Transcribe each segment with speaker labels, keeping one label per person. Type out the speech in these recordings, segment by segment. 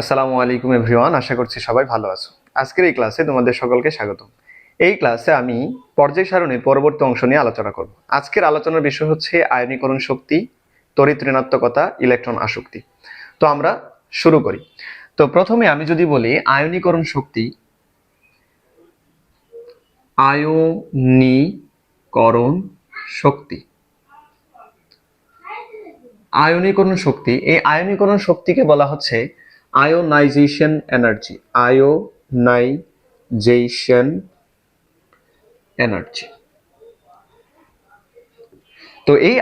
Speaker 1: আসসালামু আলাইকুম এভরিওয়ান আশা করছি সবাই ভালো আছো আজকের এই ক্লাসে তোমাদের সকলকে স্বাগত এই ক্লাসে আমি পর্যায় সারণীর পরবর্তী অংশ নিয়ে আলোচনা করব আজকের আলোচনার বিষয় হচ্ছে আয়নীকরণ শক্তি তড়িৎ ঋণাত্মকতা ইলেকট্রন আসক্তি তো আমরা শুরু করি তো প্রথমে আমি যদি বলি আয়নীকরণ শক্তি আয়নীকরণ শক্তি আয়নীকরণ শক্তি এই আয়নীকরণ শক্তিকে বলা হচ্ছে আয়োনাইজেশন এনার্জি আয়োনাইজেশন এনার্জি তো এই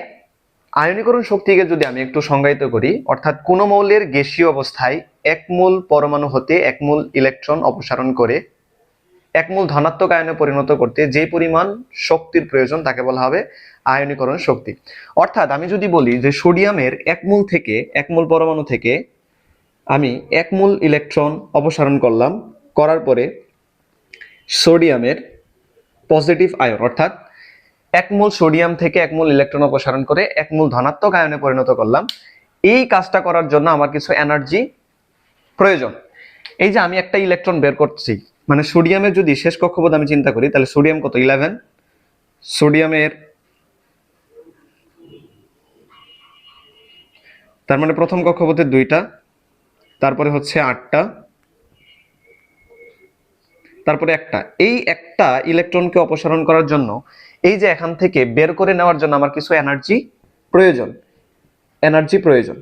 Speaker 1: আয়নীকরণ শক্তিকে যদি আমি একটু সংজ্ঞায়িত করি অর্থাৎ কোন মৌলের গেসীয় অবস্থায় এক মূল পরমাণু হতে এক মূল ইলেকট্রন অপসারণ করে এক মূল ধনাত্মক আয়নে পরিণত করতে যে পরিমাণ শক্তির প্রয়োজন তাকে বলা হবে আয়নীকরণ শক্তি অর্থাৎ আমি যদি বলি যে সোডিয়ামের এক মূল থেকে এক মূল পরমাণু থেকে আমি এক মূল ইলেকট্রন অপসারণ করলাম করার পরে সোডিয়ামের পজিটিভ আয়ন অর্থাৎ এক মূল সোডিয়াম থেকে এক মূল ইলেকট্রন অপসারণ করে এক মূল ধনাত্মক আয়নে পরিণত করলাম এই কাজটা করার জন্য আমার কিছু এনার্জি প্রয়োজন এই যে আমি একটা ইলেকট্রন বের করছি মানে সোডিয়ামের যদি শেষ কক্ষপথ আমি চিন্তা করি তাহলে সোডিয়াম কত ইলেভেন সোডিয়ামের তার মানে প্রথম কক্ষপথের দুইটা তারপরে হচ্ছে আটটা তারপরে একটা এই একটা ইলেকট্রনকে অপসারণ করার জন্য এই যে এখান থেকে বের করে নেওয়ার জন্য আমার কিছু এনার্জি প্রয়োজন এনার্জি প্রয়োজন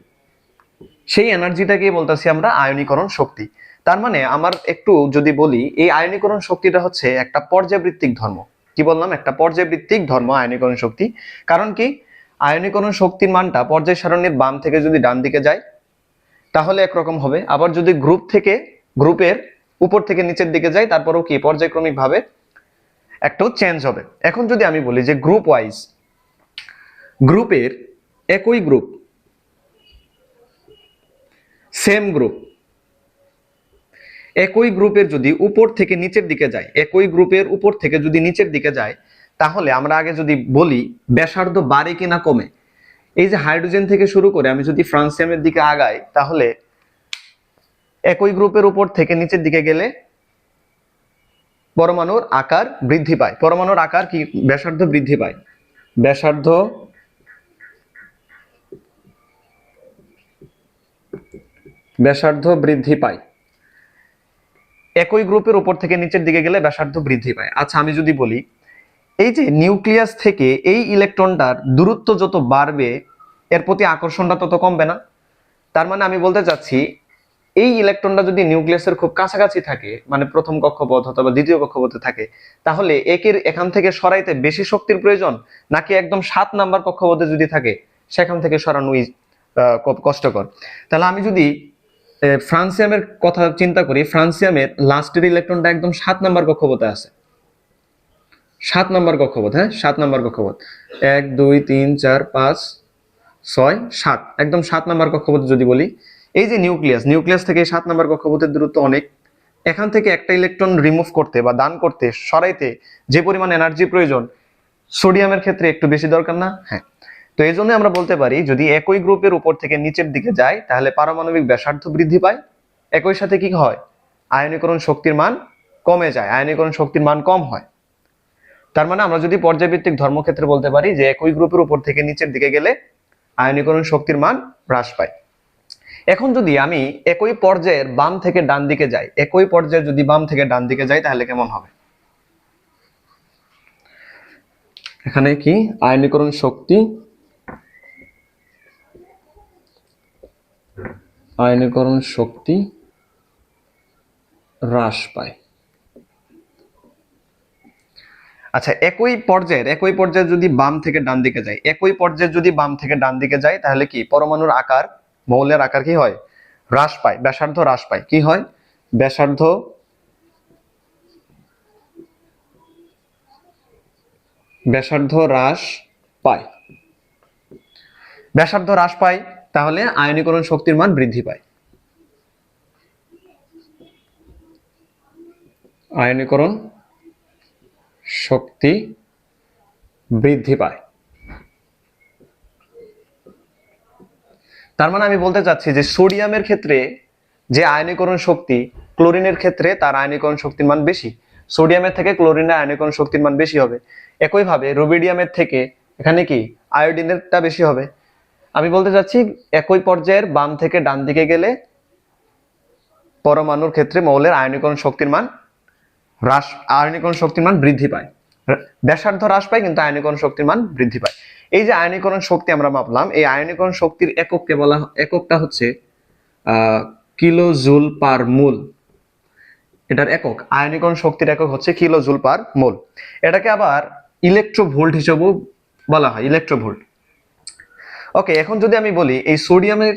Speaker 1: সেই এনার্জিটাকেই বলতেছি আমরা আয়নীকরণ শক্তি তার মানে আমার একটু যদি বলি এই আয়নীকরণ শক্তিটা হচ্ছে একটা পর্যাবৃত্তিক ধর্ম কি বললাম একটা পর্যাবৃত্তিক ধর্ম আয়নীকরণ শক্তি কারণ কি আয়নীকরণ শক্তির মানটা পর্যায় সারণীর বাম থেকে যদি ডান দিকে যায় তাহলে একরকম হবে আবার যদি গ্রুপ থেকে গ্রুপের উপর থেকে নিচের দিকে যাই তারপরেও কি পর্যায়ক্রমিকভাবে একটাও চেঞ্জ হবে এখন যদি আমি বলি যে গ্রুপ ওয়াইজ গ্রুপের একই গ্রুপ সেম গ্রুপ একই গ্রুপের যদি উপর থেকে নিচের দিকে যায় একই গ্রুপের উপর থেকে যদি নিচের দিকে যায় তাহলে আমরা আগে যদি বলি ব্যাসার্ধ বাড়ে কিনা কমে এই যে হাইড্রোজেন থেকে শুরু করে আমি যদি ফ্রান্সিয়ামের দিকে আগাই তাহলে একই গ্রুপের উপর থেকে নিচের দিকে গেলে পরমাণুর আকার বৃদ্ধি পায় পরমাণুর আকার কি ব্যাসার্ধ বৃদ্ধি পায় ব্যাসার্ধ ব্যাসার্ধ বৃদ্ধি পায় একই গ্রুপের উপর থেকে নিচের দিকে গেলে ব্যাসার্ধ বৃদ্ধি পায় আচ্ছা আমি যদি বলি এই যে নিউক্লিয়াস থেকে এই ইলেকট্রনটার দূরত্ব যত বাড়বে এর প্রতি আকর্ষণটা তত কমবে না তার মানে আমি বলতে চাচ্ছি এই ইলেকট্রনটা যদি নিউক্লিয়াসের খুব কাছাকাছি থাকে মানে প্রথম কক্ষপথ অথবা দ্বিতীয় কক্ষপথে থাকে তাহলে একের এখান থেকে সরাইতে বেশি শক্তির প্রয়োজন নাকি একদম সাত নাম্বার কক্ষপথে যদি থাকে সেখান থেকে সরানোই কষ্টকর তাহলে আমি যদি ফ্রান্সিয়ামের কথা চিন্তা করি ফ্রান্সিয়ামের লাস্টের ইলেকট্রনটা একদম সাত নাম্বার কক্ষপথে আছে সাত নম্বর কক্ষপথ হ্যাঁ সাত নম্বর কক্ষপথ এক দুই তিন চার পাঁচ ছয় সাত একদম সাত নম্বর কক্ষপথ যদি বলি এই যে নিউক্লিয়াস নিউক্লিয়াস থেকে সাত নম্বর কক্ষপথের দূরত্ব অনেক এখান থেকে একটা ইলেকট্রন রিমুভ করতে বা দান করতে সরাইতে যে পরিমাণ এনার্জি প্রয়োজন সোডিয়ামের ক্ষেত্রে একটু বেশি দরকার না হ্যাঁ তো এই জন্য আমরা বলতে পারি যদি একই গ্রুপের উপর থেকে নিচের দিকে যায় তাহলে পারমাণবিক ব্যাসার্ধ বৃদ্ধি পায় একই সাথে কি হয় আয়নীকরণ শক্তির মান কমে যায় আয়নীকরণ শক্তির মান কম হয় তার মানে আমরা যদি পর্যায়ভিত্তিক ধর্মক্ষেত্রে বলতে পারি যে একই গ্রুপের উপর থেকে নিচের দিকে গেলে আয়নীকরণ শক্তির মান হ্রাস পায় এখন যদি আমি একই পর্যায়ের বাম থেকে ডান দিকে যাই একই পর্যায়ে যদি বাম থেকে ডান দিকে যাই তাহলে কেমন হবে এখানে কি আয়নীকরণ শক্তি আয়নীকরণ শক্তি হ্রাস পায় আচ্ছা একই পর্যায়ের একই পর্যায়ে যদি বাম থেকে ডান দিকে যায় একই পর্যায়ে যদি বাম থেকে ডান দিকে যায় তাহলে কি পরমাণুর আকার মৌলের আকার কি হয় হ্রাস পায় ব্যাসার্ধ হ্রাস পায় কি হয় ব্যাসার্ধ ব্যাসার্ধ হ্রাস পায় ব্যাসার্ধ হ্রাস পায় তাহলে আয়নীকরণ শক্তির মান বৃদ্ধি পায় আয়নীকরণ শক্তি বৃদ্ধি পায় তার মানে আমি বলতে চাচ্ছি যে সোডিয়ামের ক্ষেত্রে যে আয়নীকরণ শক্তি ক্লোরিনের ক্ষেত্রে তার আয়নীকরণ শক্তির মান বেশি সোডিয়ামের থেকে ক্লোরিনের আয়নীকরণ শক্তির মান বেশি হবে একইভাবে রুবিডিয়ামের থেকে এখানে কি আয়োডিনেরটা বেশি হবে আমি বলতে চাচ্ছি একই পর্যায়ের বাম থেকে ডান দিকে গেলে পরমাণুর ক্ষেত্রে মৌলের আয়নীকরণ শক্তির মান হ্রাস আয়নীকরণ শক্তির মান বৃদ্ধি পায় ব্যাসার্ধ হ্রাস পায় কিন্তু আয়নীকরণ শক্তির মান বৃদ্ধি পায় এই যে আয়নীকরণ শক্তি আমরা মাপলাম এই আয়নীকরণ শক্তির এককে বলা এককটা হচ্ছে কিলো জুল পার মোল এটার একক আয়নীকরণ শক্তির একক হচ্ছে কিলো জুল পার মোল এটাকে আবার ইলেকট্রোভোল্ট হিসেবেও বলা হয় ইলেকট্রোভোল্ট ওকে এখন যদি আমি বলি এই সোডিয়ামের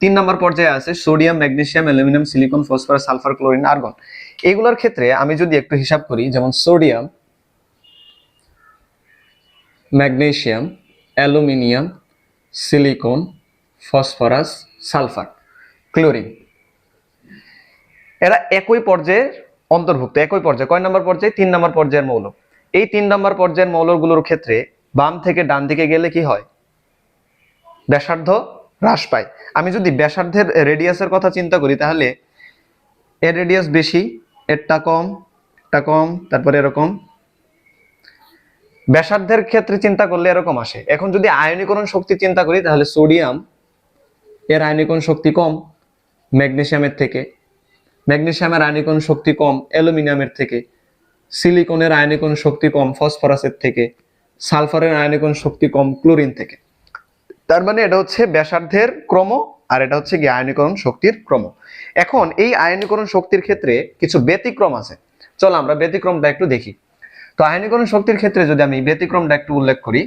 Speaker 1: তিন নম্বর পর্যায়ে আছে sodium magnesium aluminium silicon phosphorus sulphur chlorine argon এগুলোর ক্ষেত্রে আমি যদি একটু হিসাব করি যেমন sodium magnesium aluminium silicon phosphorus sulphur chlorine এরা একই পর্যায়ের অন্তর্ভুক্ত একই পর্যায়ে কয় নম্বর পর্যায়ে তিন নম্বর পর্যায়ের মৌল এই তিন নম্বর পর্যায়ের মৌলগুলোর ক্ষেত্রে বাম থেকে ডান দিকে গেলে কি হয় ব্যাসার্ধ হ্রাস পায় আমি যদি ব্যাসার্ধের রেডিয়াসের কথা চিন্তা করি তাহলে এর রেডিয়াস বেশি এরটা কম এটা কম তারপরে এরকম ব্যাসার্ধের ক্ষেত্রে চিন্তা করলে এরকম আসে এখন যদি আয়নীকরণ শক্তি চিন্তা করি তাহলে সোডিয়াম এর আয়নীকরণ শক্তি কম ম্যাগনেশিয়ামের থেকে ম্যাগনেশিয়ামের আয়নীকরণ শক্তি কম অ্যালুমিনিয়ামের থেকে সিলিকনের আয়নীকরণ শক্তি কম ফসফরাসের থেকে সালফারের আয়নীকরণ শক্তি কম ক্লোরিন থেকে তার মানে এটা হচ্ছে ব্যাসার্ধের ক্রম আর এটা হচ্ছে গিয়ে আয়নীকরণ শক্তির ক্রম এখন এই আয়নীকরণ শক্তির ক্ষেত্রে কিছু ব্যতিক্রম আছে চলো আমরা ব্যতিক্রমটা একটু দেখি তো আয়নীকরণ শক্তির ক্ষেত্রে যদি আমি ব্যতিক্রমটা একটু উল্লেখ করি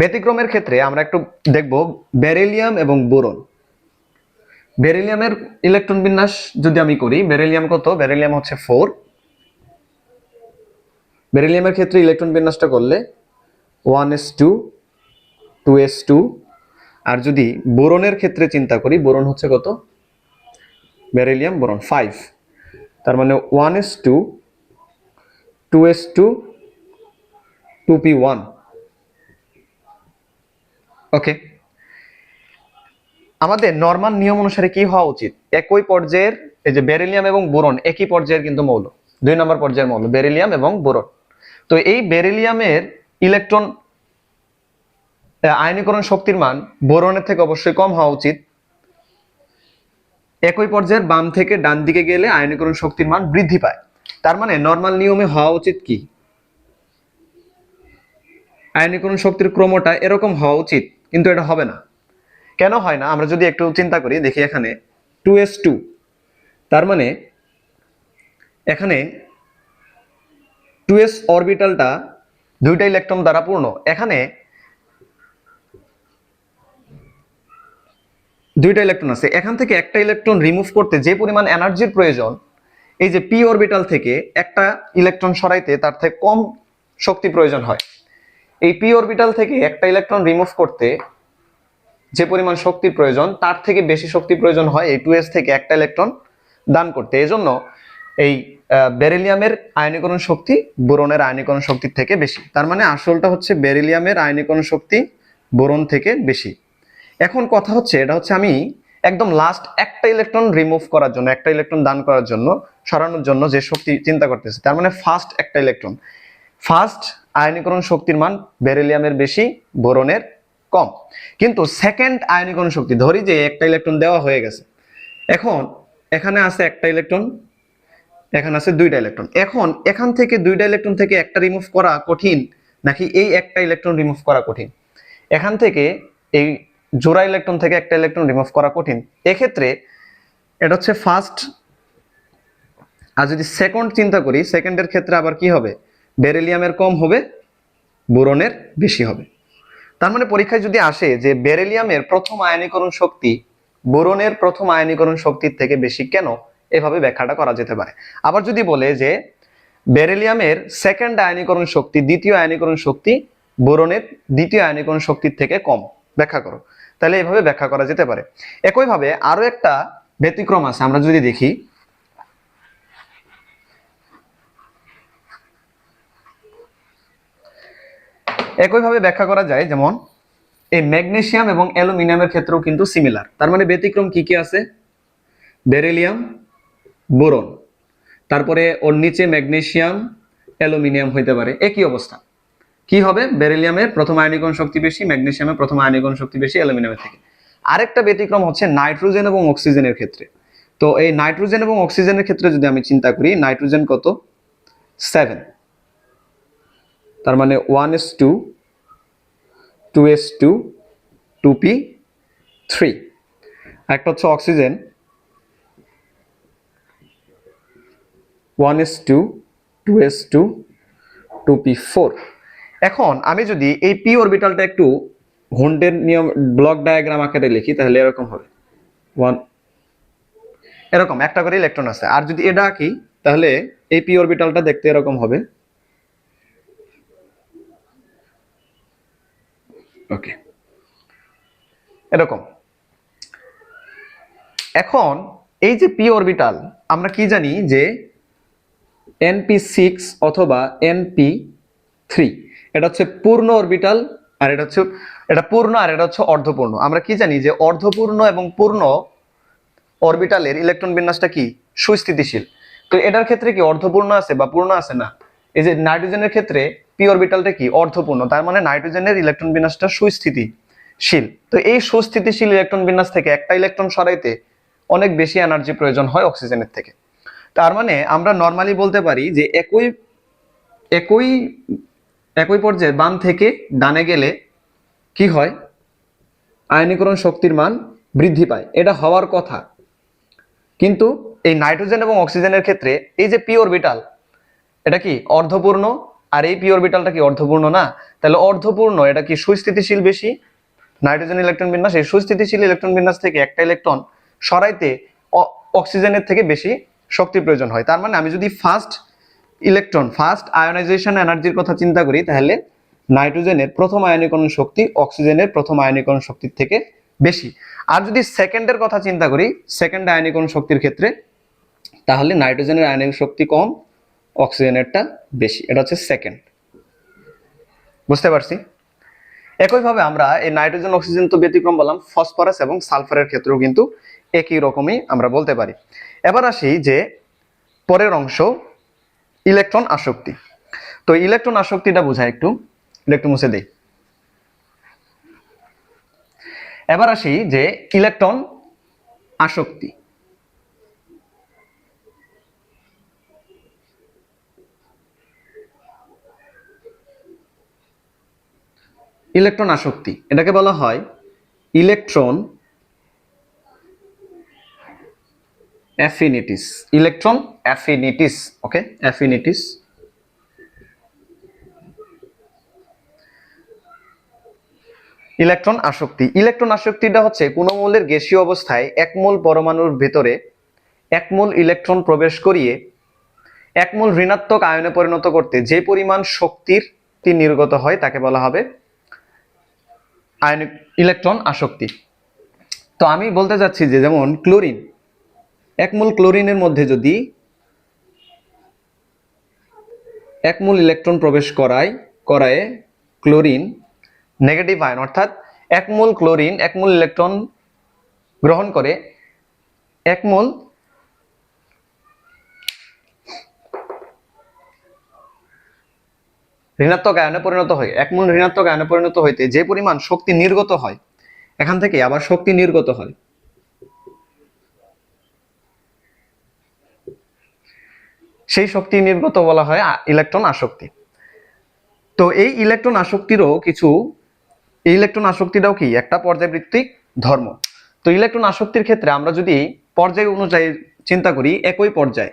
Speaker 1: ব্যতিক্রমের ক্ষেত্রে আমরা একটু দেখব বেরেলিয়াম এবং বোরন বেরেলিয়ামের ইলেকট্রন বিন্যাস যদি আমি করি বেরেলিয়াম কত বেরেলিয়াম হচ্ছে ফোর বেরিলিয়ামের ক্ষেত্রে ইলেকট্রন বিন্যাসটা করলে one s two two s two আর যদি বোরনের ক্ষেত্রে চিন্তা করি বোরন হচ্ছে কত ব্যারেলিয়াম বোরন ফাইভ তার মানে one s two two s two two p one okay আমাদের নর্মাল নিয়ম অনুসারে কি হওয়া উচিত একই পর্যায়ের এই যে বেরিলিয়াম এবং বোরন একই পর্যায়ের কিন্তু মৌল দুই নম্বর পর্যায়ের মৌল বেরেলিয়াম এবং বোরন তো এই বেরেলিয়ামের ইলেকট্রন আয়নীকরণ শক্তির মান বোরনের থেকে অবশ্যই কম হওয়া উচিত একই পর্যায়ের বাম থেকে ডান দিকে গেলে আয়নীকরণ শক্তির মান বৃদ্ধি পায় তার মানে নর্মাল নিয়মে হওয়া উচিত কি আয়নীকরণ শক্তির ক্রমটা এরকম হওয়া উচিত কিন্তু এটা হবে না কেন হয় না আমরা যদি একটু চিন্তা করি দেখি এখানে টু এস টু তার মানে এখানে টু এস অরবিটালটা দুইটা ইলেকট্রন দ্বারা পূর্ণ এখানে দুইটা ইলেকট্রন আছে এখান থেকে একটা ইলেকট্রন রিমুভ করতে যে পরিমাণ এনার্জির প্রয়োজন এই যে পি অরবিটাল থেকে একটা ইলেকট্রন সরাইতে তার থেকে কম শক্তি প্রয়োজন হয় এই পি অরবিটাল থেকে একটা ইলেকট্রন রিমুভ করতে যে পরিমাণ শক্তির প্রয়োজন তার থেকে বেশি শক্তি প্রয়োজন হয় এই টু এস থেকে একটা ইলেকট্রন দান করতে এজন্য এই বেরিলিয়ামের আয়নীকরণ শক্তি বোরনের আয়নীকরণ শক্তির থেকে বেশি তার মানে আসলটা হচ্ছে বেরিলিয়ামের আয়নীকরণ শক্তি বোরন থেকে বেশি এখন কথা হচ্ছে এটা হচ্ছে আমি একদম লাস্ট একটা ইলেকট্রন রিমুভ করার জন্য একটা ইলেকট্রন দান করার জন্য সরানোর জন্য যে শক্তি চিন্তা করতেছে তার মানে ফার্স্ট একটা ইলেকট্রন ফার্স্ট আয়নীকরণ শক্তির মান বেরেলিয়ামের বেশি বোরনের কম কিন্তু সেকেন্ড আয়নীকরণ শক্তি ধরি যে একটা ইলেকট্রন দেওয়া হয়ে গেছে এখন এখানে আছে একটা ইলেকট্রন এখানে আছে দুইটা ইলেকট্রন এখন এখান থেকে দুইটা ইলেকট্রন থেকে একটা রিমুভ করা কঠিন নাকি এই একটা ইলেকট্রন রিমুভ করা কঠিন এখান থেকে এই জোড়া ইলেকট্রন থেকে একটা ইলেকট্রন রিমুভ করা কঠিন এক্ষেত্রে এটা হচ্ছে ফার্স্ট আর যদি সেকেন্ড চিন্তা করি সেকেন্ডের ক্ষেত্রে আবার কি হবে বেরেলিয়ামের কম হবে বোরনের বেশি হবে তার মানে পরীক্ষায় যদি আসে যে বেরেলিয়ামের প্রথম আয়নীকরণ শক্তি বোরনের প্রথম আয়নীকরণ শক্তির থেকে বেশি কেন এভাবে ব্যাখ্যাটা করা যেতে পারে আবার যদি বলে যে বেরেলিয়ামের সেকেন্ড আয়নীকরণ শক্তি দ্বিতীয় আয়নীকরণ শক্তি বোরনের দ্বিতীয় আয়নীকরণ শক্তির থেকে কম ব্যাখ্যা করো তাহলে এভাবে ব্যাখ্যা করা যেতে পারে একইভাবে আরো একটা ব্যতিক্রম আছে আমরা যদি দেখি একইভাবে ব্যাখ্যা করা যায় যেমন এই ম্যাগনেশিয়াম এবং অ্যালুমিনিয়ামের ক্ষেত্রেও কিন্তু সিমিলার তার মানে ব্যতিক্রম কি কি আছে বেরেলিয়াম বোরন তারপরে ওর নিচে ম্যাগনেশিয়াম অ্যালুমিনিয়াম হইতে পারে একই অবস্থা কি হবে বেরিলিয়ামে প্রথম আয়নিকন শক্তি বেশি ম্যাগনেসিয়ামে প্রথম আয়নিকন শক্তি বেশি অ্যালুমিনিয়ামের থেকে আরেকটা ব্যতিক্রম হচ্ছে নাইট্রোজেন এবং অক্সিজেনের ক্ষেত্রে তো এই নাইট্রোজেন এবং অক্সিজেনের ক্ষেত্রে যদি আমি চিন্তা করি নাইট্রোজেন কত সেভেন তার মানে one s two two s two two p three একটা হচ্ছে oxygen one s two two s two two p four এখন আমি যদি এই পি অরবিটালটা একটু ঘন্টের নিয়ম ব্লক ডায়াগ্রাম আকারে লিখি তাহলে এরকম হবে ওয়ান এরকম একটা করে ইলেকট্রন আছে আর যদি এটা আঁকি তাহলে এই পি অরবিটালটা দেখতে এরকম হবে ওকে এরকম এখন এই যে পি অরবিটাল আমরা কি জানি যে এনপি সিক্স অথবা এনপি থ্রি এটা হচ্ছে পূর্ণ অরবিটাল আর এটা হচ্ছে এটা পূর্ণ আর এটা হচ্ছে অর্ধপূর্ণ আমরা কি জানি যে অর্ধপূর্ণ এবং পূর্ণ অরবিটালের ইলেকট্রন বিন্যাসটা কি সুস্থিতিশীল তো এটার ক্ষেত্রে কি অর্ধপূর্ণ আছে বা পূর্ণ আছে না এই যে নাইট্রোজেনের ক্ষেত্রে পি অরবিটালটা কি অর্ধপূর্ণ তার মানে নাইট্রোজেনের ইলেকট্রন বিন্যাসটা সুস্থিতিশীল তো এই সুস্থিতিশীল ইলেকট্রন বিন্যাস থেকে একটা ইলেকট্রন সরাইতে অনেক বেশি এনার্জি প্রয়োজন হয় অক্সিজেনের থেকে তার মানে আমরা নর্মালি বলতে পারি যে একই একই একই পর্যায়ে বাম থেকে ডানে গেলে কি হয় আয়নীকরণ শক্তির মান বৃদ্ধি পায় এটা হওয়ার কথা কিন্তু এই নাইট্রোজেন এবং অক্সিজেনের ক্ষেত্রে এই যে পিওর বিটাল এটা কি অর্ধপূর্ণ আর এই পিওর বিটালটা কি অর্ধপূর্ণ না তাহলে অর্ধপূর্ণ এটা কি সুস্থিতিশীল বেশি নাইট্রোজেন ইলেকট্রন বিন্যাস এই সুস্থিতিশীল ইলেকট্রন বিন্যাস থেকে একটা ইলেকট্রন সরাইতে অক্সিজেনের থেকে বেশি শক্তি প্রয়োজন হয় তার মানে আমি যদি ফার্স্ট ইলেকট্রন ফার্স্ট আয়োনাইজেশন এনার্জির কথা চিন্তা করি তাহলে নাইট্রোজেনের প্রথম আয়নীকরণ শক্তি অক্সিজেনের প্রথম আয়নীকরণ শক্তির থেকে বেশি আর যদি সেকেন্ডের কথা চিন্তা করি সেকেন্ড আয়নীকরণ শক্তির ক্ষেত্রে তাহলে নাইট্রোজেনের আয়নিক শক্তি কম অক্সিজেনেরটা বেশি এটা হচ্ছে সেকেন্ড বুঝতে পারছি একইভাবে আমরা এই নাইট্রোজেন অক্সিজেন তো ব্যতিক্রম বললাম ফসফরাস এবং সালফারের ক্ষেত্রেও কিন্তু একই রকমই আমরা বলতে পারি এবার আসি যে পরের অংশ ইলেকট্রন আসক্তি তো ইলেকট্রন আসক্তিটা বোঝায় একটু ইলেকট্রন মুছে দেই এবার আসি যে ইলেকট্রন আসক্তি ইলেকট্রন আসক্তি এটাকে বলা হয় electron affinities electron affinities okay affinities electron আসক্তি ইলেকট্রন আসক্তিটা হচ্ছে কোনো মৌলের গ্যাসীয় অবস্থায় একমূল পরমাণুর ভেতরে একমূল ইলেকট্রন প্রবেশ করিয়ে একমূল ঋণাত্মক আয়নে পরিণত করতে যে পরিমাণ শক্তির নির্গত হয় তাকে বলা হবে আয়ন ইলেকট্রন আসক্তি তো আমি বলতে চাচ্ছি যে যেমন ক্লোরিন এক মোল ক্লোরিনের মধ্যে যদি এক মোল ইলেকট্রন প্রবেশ করায় করায় ক্লোরিন নেগেটিভ আয়ন অর্থাৎ এক মোল ক্লোরিন এক মোল ইলেকট্রন গ্রহণ করে এক মোল ঋণাত্মক আয়নে পরিণত হয় এক মূল ঋণাত্মক আয়নে পরিণত হইতে যে পরিমাণ শক্তি নির্গত হয় এখান থেকে আবার শক্তি নির্গত হয় সেই শক্তি নির্গত বলা হয় ইলেকট্রন আসক্তি তো এই ইলেকট্রন আসক্তিরও কিছু ইলেকট্রন আসক্তিটাও কি একটা পর্যায়বৃত্তিক ধর্ম তো ইলেকট্রন আসক্তির ক্ষেত্রে আমরা যদি পর্যায় অনুযায়ী চিন্তা করি একই পর্যায়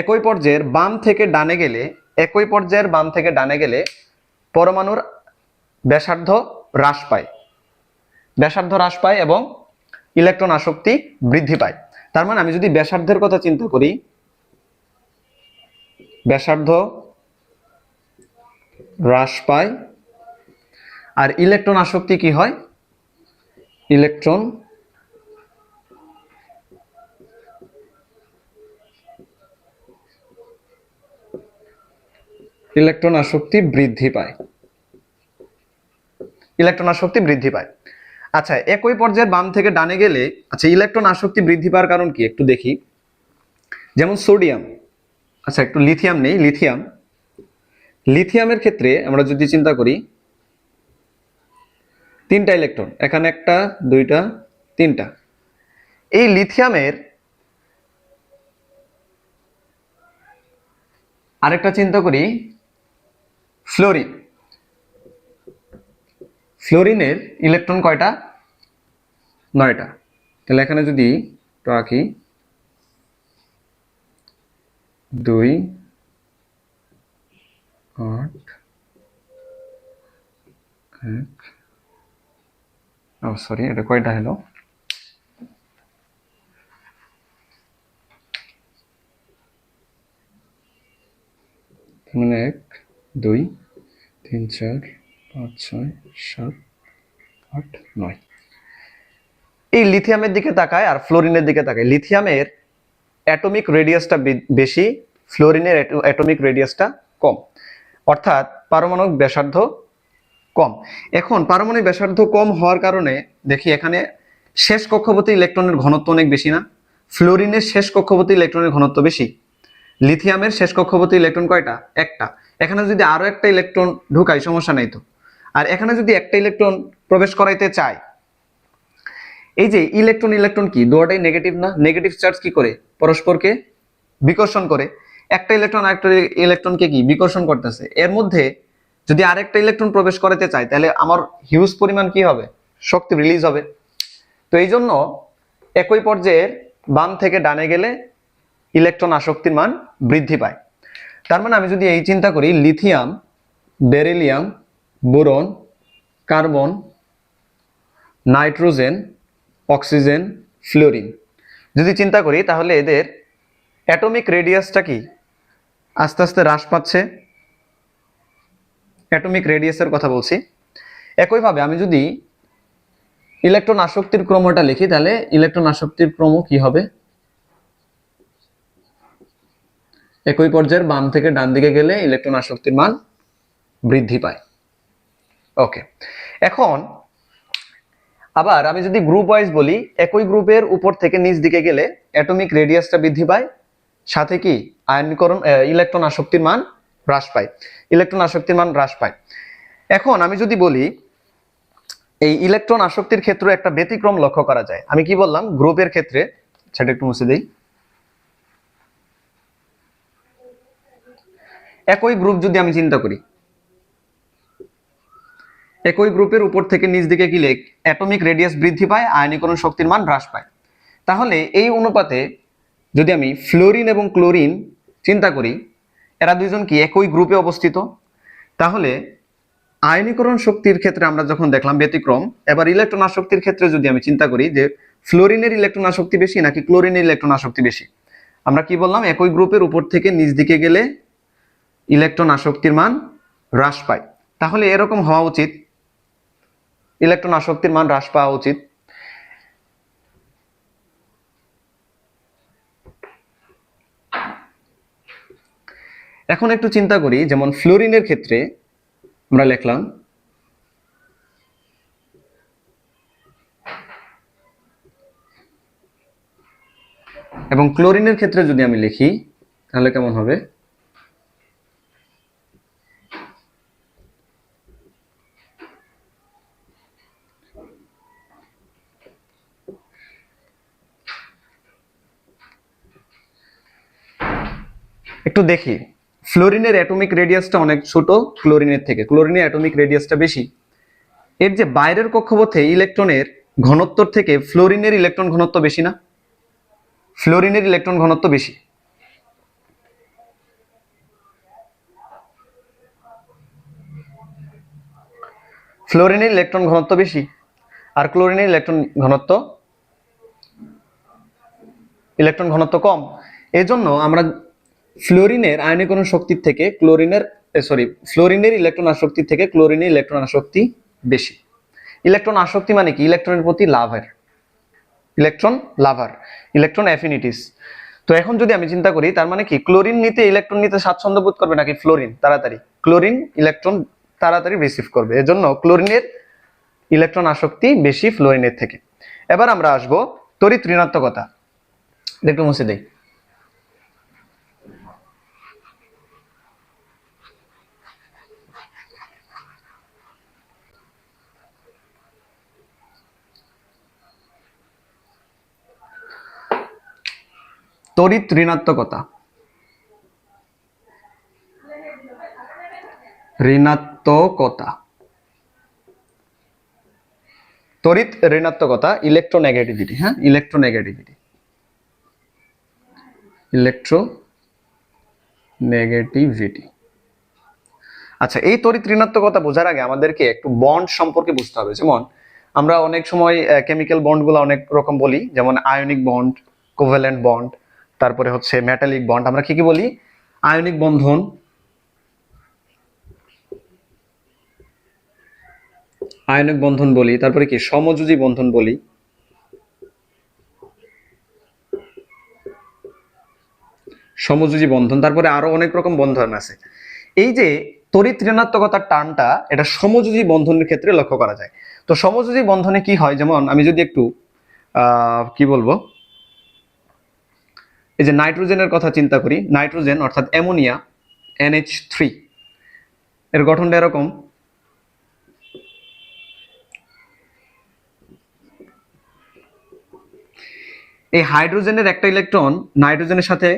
Speaker 1: একই পর্যায়ের বাম থেকে ডানে গেলে একই পর্যায়ের বাম থেকে ডানে গেলে পরমাণুর ব্যাসার্ধ হ্রাস পায় ব্যাসার্ধ হ্রাস পায় এবং ইলেকট্রন আসক্তি বৃদ্ধি পায় তার মানে আমি যদি ব্যাসার্ধের কথা চিন্তা করি ব্যাসার্ধ হ্রাস পায় আর ইলেকট্রন আসক্তি কি হয় ইলেকট্রন ইলেকট্রন আসক্তি বৃদ্ধি পায় ইলেকট্রন আসক্তি বৃদ্ধি পায় আচ্ছা একই পর্যায়ের বাম থেকে ডানে গেলে আচ্ছা ইলেকট্রন আসক্তি বৃদ্ধি পাওয়ার কারণ কি একটু দেখি যেমন সোডিয়াম আচ্ছা একটু লিথিয়াম নেই লিথিয়াম লিথিয়ামের ক্ষেত্রে আমরা যদি চিন্তা করি তিনটা ইলেকট্রন এখানে একটা দুইটা তিনটা এই লিথিয়ামের আরেকটা চিন্তা করি ফ্লোরিন ফ্লোরিনের ইলেকট্রন কয়টা নয়টা তাহলে এখানে যদি রাখি দুই আট এক সরি এটা কয়টা হলো মানে এক দুই তিন চার পাঁচ ছয় সাত আট নয় এই লিথিয়ামের দিকে তাকায় আর ফ্লোরিনের দিকে তাকায় লিথিয়ামের অ্যাটমিক রেডিয়াসটা বেশি ফ্লোরিনের অ্যাটমিক রেডিয়াসটা কম অর্থাৎ পারমাণবিক ব্যাসার্ধ কম এখন পারমাণবিক ব্যাসার্ধ কম হওয়ার কারণে দেখি এখানে শেষ কক্ষপথে ইলেকট্রনের ঘনত্ব অনেক বেশি না ফ্লোরিনের শেষ কক্ষপথে ইলেকট্রনের ঘনত্ব বেশি লিথিয়ামের শেষ কক্ষপথে ইলেকট্রন কয়টা একটা এখানে যদি আরও একটা ইলেকট্রন ঢুকায় সমস্যা নেই তো আর এখানে যদি একটা ইলেকট্রন প্রবেশ করাইতে চায় এই যে ইলেকট্রন ইলেকট্রন কি দুটাই নেগেটিভ না নেগেটিভ চার্জ কি করে পরস্পরকে বিকর্ষণ করে একটা ইলেকট্রন আরেকটা ইলেকট্রনকে কি বিকর্ষণ করতেছে এর মধ্যে যদি আরেকটা ইলেকট্রন প্রবেশ করাইতে চাই তাহলে আমার হিউজ পরিমাণ কি হবে শক্তি রিলিজ হবে তো এই জন্য একই পর্যায়ের বাম থেকে ডানে গেলে ইলেকট্রন আসক্তির মান বৃদ্ধি পায় তার মানে আমি যদি এই চিন্তা করি lithium beryllium boron carbon nitrogen oxygen fluorine যদি চিন্তা করি তাহলে এদের অ্যাটমিক রেডিয়াসটা কি আস্তে আস্তে হ্রাস পাচ্ছে অ্যাটমিক রেডিয়াসের কথা বলছি একইভাবে আমি যদি ইলেকট্রন আসক্তির ক্রমটা লিখি তাহলে ইলেকট্রন আসক্তির ক্রম কি হবে একই পর্যায়ের বাম থেকে ডান দিকে গেলে ইলেকট্রন আসক্তির মান বৃদ্ধি পায় ওকে এখন আবার আমি যদি গ্রুপ ওয়াইজ বলি একই গ্রুপের উপর থেকে নিচ দিকে গেলে অ্যাটমিক রেডিয়াসটা বৃদ্ধি পায় সাথে কি আয়নীকরণ ইলেকট্রন আসক্তির মান হ্রাস পায় ইলেকট্রন আসক্তির মান হ্রাস পায় এখন আমি যদি বলি এই ইলেকট্রন আসক্তির ক্ষেত্রে একটা ব্যতিক্রম লক্ষ্য করা যায় আমি কি বললাম গ্রুপের ক্ষেত্রে সেটা একটু মুছে দিই একই গ্রুপ যদি আমি চিন্তা করি একই গ্রুপের উপর থেকে নিচ দিকে গেলে অ্যাটমিক রেডিয়াস বৃদ্ধি পায় আয়নীকরণ শক্তির মান হ্রাস পায় তাহলে এই অনুপাতে যদি আমি ফ্লোরিন এবং ক্লোরিন চিন্তা করি এরা দুইজন কি একই গ্রুপে অবস্থিত তাহলে আয়নীকরণ শক্তির ক্ষেত্রে আমরা যখন দেখলাম ব্যতিক্রম এবার ইলেকট্রন আসক্তির ক্ষেত্রে যদি আমি চিন্তা করি যে ফ্লোরিনের ইলেকট্রন আসক্তি বেশি নাকি ক্লোরিনের ইলেকট্রন আসক্তি বেশি আমরা কি বললাম একই গ্রুপের উপর থেকে নিচ দিকে গেলে ইলেকট্রন আসক্তির মান হ্রাস পায় তাহলে এরকম হওয়া উচিত ইলেকট্রন আসক্তির মান হ্রাস পাওয়া উচিত এখন একটু চিন্তা করি যেমন ফ্লোরিনের ক্ষেত্রে আমরা লিখলাম এবং ক্লোরিনের ক্ষেত্রে যদি আমি লিখি তাহলে কেমন হবে একটু দেখি ফ্লোরিনের অ্যাটমিক রেডিয়াসটা অনেক ছোট ক্লোরিনের থেকে ক্লোরিনের অ্যাটমিক রেডিয়াসটা বেশি এর যে বাইরের কক্ষপথে ইলেকট্রনের ঘনত্বর থেকে ফ্লোরিনের ইলেকট্রন ঘনত্ব বেশি না ফ্লোরিনের ইলেকট্রন ঘনত্ব বেশি ফ্লোরিনের ইলেকট্রন ঘনত্ব বেশি আর ক্লোরিনের ইলেকট্রন ঘনত্ব ইলেকট্রন ঘনত্ব কম এজন্য আমরা ফ্লোরিনের আয়নীকরণ শক্তির থেকে ক্লোরিনের সরি ফ্লোরিনের ইলেকট্রন আসক্তি থেকে ক্লোরিনের ইলেকট্রন আসক্তি বেশি ইলেকট্রন আসক্তি মানে কি ইলেকট্রনের প্রতি lover electron lover electron affinities তো এখন যদি আমি চিন্তা করি তার মানে কি ক্লোরিন নিতে ইলেকট্রন নিতে স্বাচ্ছন্দ্য বোধ করবে নাকি ফ্লোরিন তাড়াতাড়ি ক্লোরিন ইলেকট্রন তাড়াতাড়ি রিসিভ করবে এজন্য ক্লোরিনের ইলেকট্রন আসক্তি বেশি ফ্লোরিনের থেকে এবার আমরা আসবো তরিত ঋণাত্মকতা দেখুন মুছে দেয় তড়িৎ ঋণাত্মকতা ঋণাত্মকতা তড়িৎ ঋণাত্মকতা ইলেকট্রোনেগেটিভিটি হ্যাঁ ইলেকট্রোনেগেটিভিটি ইলেকট্রো নেগেটিভিটি আচ্ছা এই তড়িৎ ঋণাত্মকতা বোঝার আগে আমাদেরকে একটু বন্ড সম্পর্কে বুঝতে হবে যেমন আমরা অনেক সময় কেমিক্যাল বন্ডগুলো অনেক রকম বলি যেমন আয়নিক বন্ড কোভেলেন্ট বন্ড তারপরে হচ্ছে মেটালিক বন্ড আমরা কি কি বলি আয়নিক বন্ধন আয়নিক বন্ধন বলি তারপরে কি সমযোজী বন্ধন বলি সমযোজী বন্ধন তারপরে আরো অনেক রকম বন্ধন আছে এই যে তড়িৎ ঋণাত্মকতার টানটা এটা সমযোজী বন্ধনের ক্ষেত্রে লক্ষ্য করা যায় তো সমযোজী বন্ধনে কি হয় যেমন আমি যদি একটু কি বলবো এই যে নাইট্রোজেনের কথা চিন্তা করি নাইট্রোজেন অর্থাৎ অ্যামোনিয়া এইচ থ্রি এর গঠনটা এরকম এই হাইড্রোজেনের একটা ইলেকট্রন নাইট্রোজেনের সাথে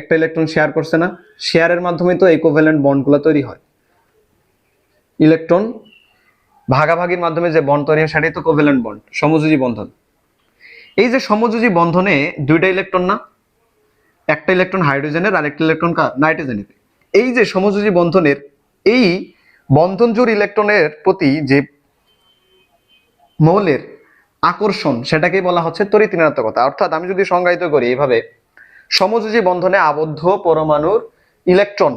Speaker 1: একটা ইলেকট্রন শেয়ার করছে না শেয়ারের মাধ্যমে তো ইকোভ্যালেন্ট বন্ডগুলো তৈরি হয় ইলেকট্রন ভাগাভাগির মাধ্যমে যে বন্ড তৈরি হয় সেটাই তো কোভ্যালেন্ট বন্ড সমযোজী বন্ধন এই যে সমযোজী বন্ধনে দুইটা ইলেকট্রন না একটা ইলেকট্রন হাইড্রোজেনের আর একটা ইলেকট্রন নাইট্রোজেনের এই যে সমযোজী বন্ধনের এই বন্ধনজুর ইলেকট্রনের প্রতি যে মৌলের আকর্ষণ সেটাকে বলা হচ্ছে তরিতিনাত্মকতা অর্থাৎ আমি যদি সংজ্ঞায়িত করি এইভাবে সমযোজী বন্ধনে আবদ্ধ পরমাণুর ইলেকট্রন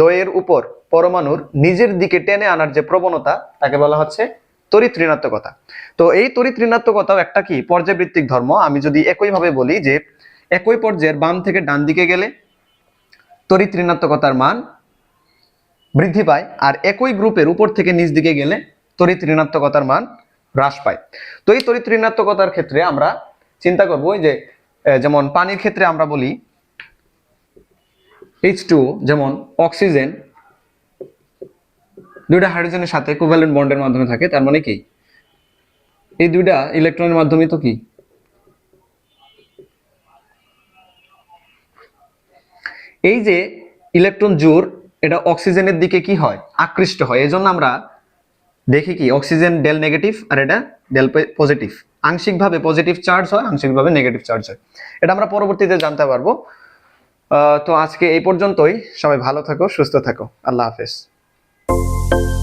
Speaker 1: দয়ের উপর পরমাণুর নিজের দিকে টেনে আনার যে প্রবণতা তাকে বলা হচ্ছে তরিত ঋণাত্মকতা তো এই তরিত ঋণাত্মকতাও একটা কি পর্যাবৃত্তিক ধর্ম আমি যদি একইভাবে বলি যে একই পর্যায়ের বাম থেকে ডান দিকে গেলে তরিত ঋণাত্মকতার মান বৃদ্ধি পায় আর একই গ্রুপের উপর থেকে নিচ দিকে গেলে তরিত ঋণাত্মকতার মান হ্রাস পায় তো এই তরিত ঋণাত্মকতার ক্ষেত্রে আমরা চিন্তা করব যে যেমন পানির ক্ষেত্রে আমরা বলি এইচ টু যেমন অক্সিজেন দুইটা হাইড্রোজেনের সাথে কোভ্যালেন্ট বন্ডের মাধ্যমে থাকে তার মানে কি এই দুইটা ইলেকট্রনের মাধ্যমে তো কি এই যে ইলেকট্রন জোর এটা অক্সিজেনের দিকে কি হয় আকৃষ্ট হয় এই জন্য আমরা দেখি কি অক্সিজেন ডেল নেগেটিভ আর এটা ডেল পজিটিভ আংশিকভাবে পজিটিভ চার্জ হয় আংশিকভাবে নেগেটিভ চার্জ হয় এটা আমরা পরবর্তীতে জানতে পারবো তো আজকে এই পর্যন্তই সবাই ভালো থাকো সুস্থ থাকো আল্লাহ হাফেজ